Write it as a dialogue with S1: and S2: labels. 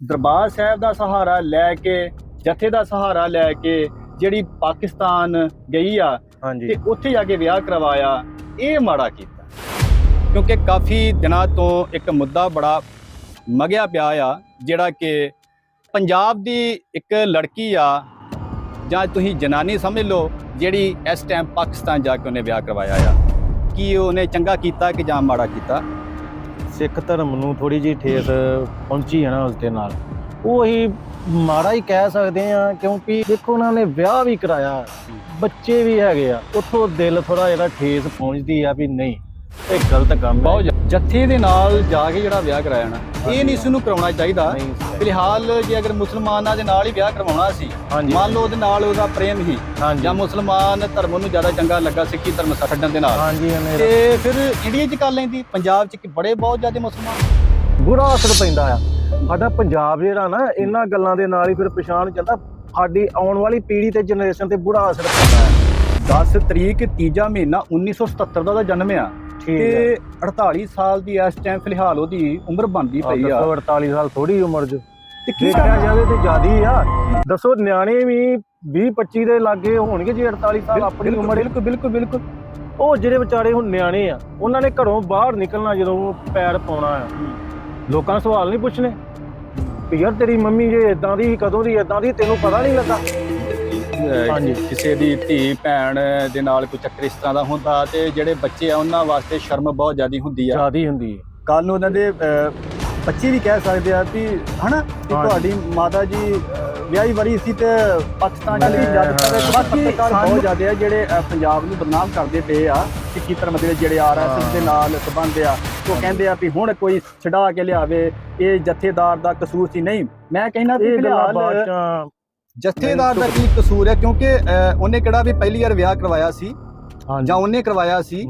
S1: ਦਰਬਾਰ ਸਾਹਿਬ ਦਾ ਸਹਾਰਾ ਲੈ ਕੇ ਜਥੇ ਦਾ ਸਹਾਰਾ ਲੈ ਕੇ ਜਿਹੜੀ ਪਾਕਿਸਤਾਨ ਗਈ ਆ ਤੇ ਉੱਥੇ ਜਾ ਕੇ ਵਿਆਹ ਕਰਵਾਇਆ ਇਹ ਮਾੜਾ ਕੀਤਾ। ਕਿਉਂਕਿ ਕਾਫੀ ਦਿਨਾਂ ਤੋਂ ਇੱਕ ਮੁੱਦਾ ਬੜਾ ਮਗਿਆ ਪਿਆ ਆ ਜਿਹੜਾ ਕਿ ਪੰਜਾਬ ਦੀ ਇੱਕ ਲੜਕੀ ਆ ਜਾਂ ਤੁਸੀਂ ਜਨਾਨੀ ਸਮਝ ਲਓ ਜਿਹੜੀ ਇਸ ਟਾਈਮ ਪਾਕਿਸਤਾਨ ਜਾ ਕੇ ਉਹਨੇ ਵਿਆਹ ਕਰਵਾਇਆ ਆ। ਕੀ ਉਹਨੇ ਚੰਗਾ ਕੀਤਾ ਕਿ ਜਾਂ ਮਾੜਾ ਕੀਤਾ?
S2: ਸਿੱਖ ਧਰਮ ਨੂੰ ਥੋੜੀ ਜਿਹੀ ਠੇਸ ਪਹੁੰਚੀ ਹੈ ਨਾ ਉਸ ਦੇ ਨਾਲ। ਉਹ ਹੀ ਮਾੜਾ ਹੀ ਕਹਿ ਸਕਦੇ ਆ ਕਿਉਂਕਿ ਦੇਖੋ ਉਹਨਾਂ ਨੇ ਵਿਆਹ ਵੀ ਕਰਾਇਆ, ਬੱਚੇ ਵੀ ਹੈਗੇ ਆ, ਉੱਥੋਂ ਦਿਲ ਥੋੜਾ ਜਿਹੜਾ ਠੇਸ ਪਹੁੰਚਦੀ ਆ ਵੀ ਨਹੀਂ, ਇਹ ਗਲਤ ਕੰਮ ਹੈ।
S1: ਬਹੁਤ ਜ- ਜੱਥੇ ਦੇ ਨਾਲ ਜਾ ਕੇ ਜਿਹੜਾ ਵਿਆਹ ਕਰਾਇਆ ਨਾ ਇਹ ਨਹੀਂ ਇਸ ਨੂੰ ਕਰਾਉਣਾ ਚਾਹੀਦਾ। ਫਿਲਹਾਲ ਜੇ ਅਗਰ ਮੁਸਲਮਾਨਾਂ ਦੇ ਨਾਲ ਹੀ ਵਿਆਹ ਕਰਵਾਉਣਾ ਸੀ ਮੰਨ ਲਓ ਉਹਦੇ ਨਾਲ ਉਹਦਾ ਪ੍ਰੇਮ ਹੀ ਜਾਂ ਮੁਸਲਮਾਨ ਧਰਮ ਨੂੰ ਜ਼ਿਆਦਾ ਚੰਗਾ ਲੱਗਾ ਸਿੱਖੀ ਧਰਮ ਛੱਡਣ ਦੇ ਨਾਲ। ਤੇ ਫਿਰ ਇੰਡੀਆ 'ਚ ਕਰ ਲੈਂਦੀ ਪੰਜਾਬ 'ਚ ਬੜੇ ਬਹੁਤ ਜ਼ਿਆਦਾ ਮੁਸਲਮਾਨ।
S2: ਬੁਰਾ ਅਸਰ ਪੈਂਦਾ ਆ। ਸਾਡਾ ਪੰਜਾਬ ਜਿਹੜਾ ਨਾ ਇਹਨਾਂ ਗੱਲਾਂ ਦੇ ਨਾਲ ਹੀ ਫਿਰ ਪਛਾਣ ਜਾਂਦਾ ਸਾਡੀ ਆਉਣ ਵਾਲੀ ਪੀੜ੍ਹੀ ਤੇ ਜਨਰੇਸ਼ਨ ਤੇ ਬੁਰਾ ਅਸਰ ਪੈਂਦਾ ਹੈ
S1: 10 ਤਰੀਕ ਤੀਜਾ ਮਹੀਨਾ 1977 ਦਾ ਉਹਦਾ ਜਨਮ ਆ। ਤੇ 48 ਸਾਲ ਦੀ ਇਸ ਟਾਈਮ ਫਿਲਹਾਲ ਉਹਦੀ ਉਮਰ ਬਣਦੀ ਪਈ ਆ।
S2: 48 ਸਾਲ ਥੋੜੀ ਉਮਰ ਜੋ
S1: ਤੇ ਕੀ ਕਰਨਾ?
S2: ਜਾਵੇ ਤੇ ਜ਼ਿਆਦੀ ਆ। ਦੱਸੋ ਨਿਆਣੇ ਵੀ 20 25 ਦੇ ਲਾਗੇ ਹੋਣਗੇ ਜੇ 48 ਸਾਲ ਆਪਣੀ ਉਮਰ
S1: ਬਿਲਕੁਲ ਬਿਲਕੁਲ ਬਿਲਕੁਲ।
S2: ਉਹ ਜਿਹੜੇ ਵਿਚਾਰੇ ਹੁਣ ਨਿਆਣੇ ਆ ਉਹਨਾਂ ਨੇ ਘਰੋਂ ਬਾਹਰ ਨਿਕਲਣਾ ਜਦੋਂ ਪੈਰ ਪਾਉਣਾ ਆ। ਲੋਕਾਂ ਨੂੰ ਸਵਾਲ ਨਹੀਂ ਪੁੱਛਣੇ। ਯਾਰ ਤੇਰੀ ਮੰਮੀ ਜੇ ਇਦਾਂ ਦੀ ਕਦੋਂ ਦੀ ਇਦਾਂ ਦੀ ਤੈਨੂੰ ਪਤਾ ਨਹੀਂ ਲੱਗਾ। ਹਾਂਜੀ।
S1: ਕਿਸੇ ਦੀ ਧੀ ਭੈਣ ਦੇ ਨਾਲ ਕੋਈ ਚੱਕਰ ਇਸ ਤਰ੍ਹਾਂ ਦਾ ਹੁੰਦਾ ਤੇ ਜਿਹੜੇ ਬੱਚੇ ਆ ਉਹਨਾਂ ਵਾਸਤੇ ਸ਼ਰਮ ਬਹੁਤ ਜ਼ਿਆਦੀ ਹੁੰਦੀ ਆ
S2: ਜ਼ਿਆਦੀ ਹੁੰਦੀ ਹੈ
S1: ਕੱਲ ਨੂੰ ਉਹਨਾਂ ਦੇ ਅਹ, ਬੱਚੇ ਵੀ ਕਹਿ ਸਕਦੇ ਆ ਵੀ ਹਨਾ ਕਿ
S2: ਹਾਂਜੀ।
S1: ਤੁਹਾਡੀ ਮਾਤਾ ਜੀ ਅਹ, ਵਿਆਹੀ ਵਰੀ ਸੀ ਤੇ ਪਾਕਿਸਤਾਨ ਚਲੀ
S2: ਹਾਂ,
S1: ਜਦ ਤੱਕ
S2: ਹਾਂ।
S1: ਬਾਕੀ
S2: ਪੱਤਰਕਾਰ
S1: ਬਹੁਤ ਜ਼ਿਆਦਾ ਆ ਜਿਹੜੇ ਅਹ, ਪੰਜਾਬ ਨੂੰ ਬਦਨਾਮ ਕਰਦੇ ਪਏ ਆ ਸਿੱਖੀ ਧਰਮ ਦੇ ਜਿਹੜੇ ਆਰਐਸਐਸ ਦੇ ਨਾਲ ਸੰਬੰਧ ਆ ਉਹ ਕਹਿੰਦੇ ਆ ਵੀ ਹੁਣ ਕੋਈ ਛਡਾ ਕੇ ਲਿਆਵੇ ਇਹ ਜਥੇਦਾਰ ਦਾ ਕਸੂਰ ਸੀ ਨਹੀਂ ਮੈਂ ਕਹਿਣਾ ਵੀ
S2: ਇਹ ਗੱਲਾਂ ਬਾਅਦ
S1: ਫਿਲਹਾਲ
S2: ਚ
S1: ਜਥੇਦਾਰ ਦਾ ਕੀ ਕਸੂਰ ਹੈ? ਕਿਉਂਕਿ ਅਹ, ਉਹਨੇ ਕਿਹੜਾ ਵੀ ਪਹਿਲੀ ਵਾਰ ਵਿਆਹ ਕਰਵਾਇਆ ਸੀ
S2: ਹਾਂਜੀ।
S1: ਜਾਂ ਉਹਨੇ ਕਰਵਾਇਆ ਸੀ।